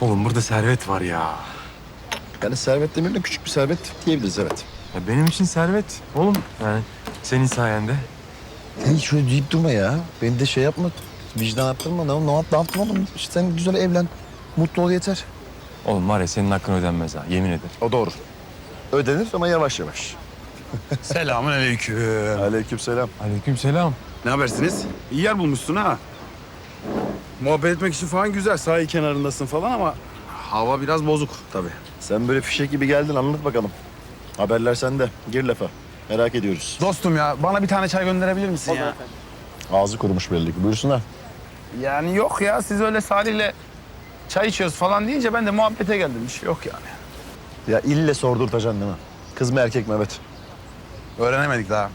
Oğlum burada servet var ya. Yani servet demeyelim de küçük bir servet diyebiliriz evet. ya. Benim için servet. Oğlum yani senin sayende. Hey şöyle deyip durma ya. Beni de şey yapma. Vicdan attırma. Ne, ne, ne yaptın oğlum? İşte sen güzel evlen. Mutlu ol yeter. Oğlum var ya senin hakkın ödenmez ha yemin ederim. O doğru. Ödenir ama yavaş yavaş. Selamun aleyküm. Aleykümselam. Aleykümselam. Ne habersiniz? İyi yer bulmuşsun ha. Muhabbet etmek için falan güzel. Sahil kenarındasın falan ama hava biraz bozuk tabii. Sen böyle fişek gibi geldin anlat bakalım. Haberler sende. Gir lafa. Merak ediyoruz. Dostum ya bana bir tane çay gönderebilir misin ya? Ağzı kurumuş belli ki. Buyursunlar. Yani yok ya siz öyle Salih'le çay içiyoruz falan deyince ben de muhabbete geldim. Bir şey yok yani. Ya ille sordurtacaksın değil mi? Kız mı erkek mi evet. Öğrenemedik daha.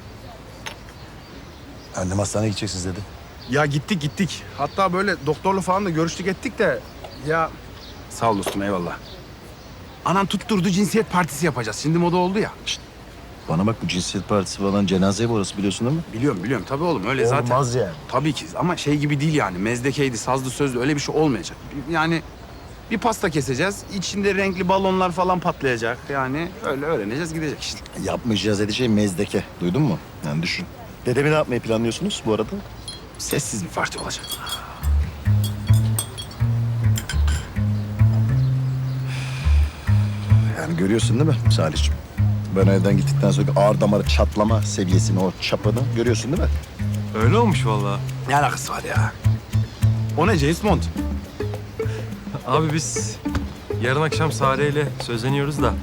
Annem hastaneye gideceksiniz dedi. Ya gittik gittik. Hatta böyle doktorla falan da görüştük ettik de ya... Sağ ol dostum eyvallah. Anan tutturdu cinsiyet partisi yapacağız. Şimdi moda oldu ya. Bana bak bu cinsiyet partisi falan cenaze orası biliyorsun değil mi? Biliyorum biliyorum tabii oğlum öyle zaten. Olmaz yani. Tabii ki ama şey gibi değil yani. Mezdekeydi, sazlı sözlü öyle bir şey olmayacak. Yani bir pasta keseceğiz. içinde renkli balonlar falan patlayacak. Yani öyle öğreneceğiz gidecek işte. Yapmayacağız edeceğim mezdeke. Duydun mu? Yani düşün. Dedemi ne yapmayı planlıyorsunuz bu arada? Sessiz bir parti olacak. Yani görüyorsun değil mi Salih'ciğim? Ben evden gittikten sonra ağır damarı çatlama seviyesini, o çapını görüyorsun değil mi? Öyle olmuş vallahi. Ne alakası var ya? O ne James Bond? Abi biz yarın akşam Sare ile sözleniyoruz da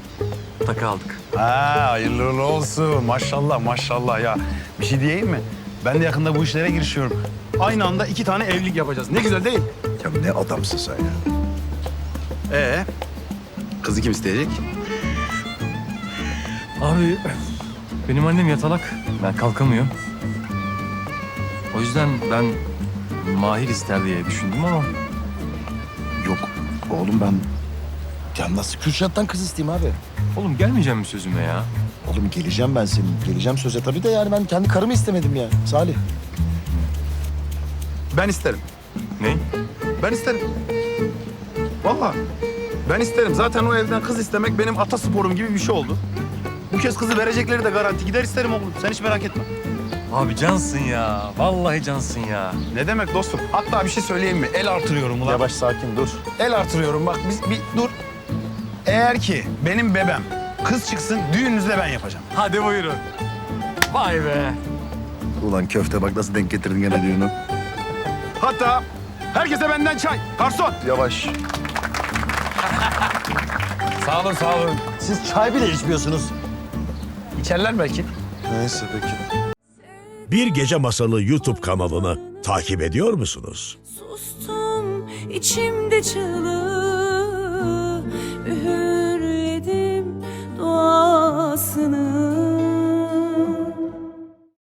takı aldık. Ha, hayırlı uğurlu olsun. Maşallah maşallah ya. Bir şey diyeyim mi? Ben de yakında bu işlere girişiyorum. Aynı anda iki tane evlilik yapacağız. Ne güzel değil. Ya ne adamsın sen ya. Ee, kızı kim isteyecek? Abi benim annem yatalak. Ben kalkamıyorum. O yüzden ben Mahir ister diye düşündüm ama Yok oğlum ben... Ya nasıl Kürşat'tan kız isteyeyim abi? oğlum gelmeyeceğim mi sözüme ya? Oğlum geleceğim ben senin. Geleceğim söze tabii de yani ben kendi karımı istemedim ya Salih. Ben isterim. Ne? Ben isterim. Vallahi ben isterim. Zaten o evden kız istemek benim atasporum gibi bir şey oldu. Bu kez kızı verecekleri de garanti. Gider isterim oğlum. Sen hiç merak etme. Abi cansın ya. Vallahi cansın ya. Ne demek dostum? Hatta bir şey söyleyeyim mi? El artırıyorum ulan. Yavaş sakin dur. El artırıyorum. Bak biz bir dur. Eğer ki benim bebem kız çıksın düğününüzde ben yapacağım. Hadi buyurun. Vay be. Ulan köfte bak nasıl denk getirdin gene düğünü. Hatta herkese benden çay. Garson. Yavaş. Sağ olun sağ olun. Siz çay bile içmiyorsunuz. İçerler belki. Neyse peki. Bir Gece Masalı YouTube kanalını takip ediyor musunuz? Sustum içimde çığlık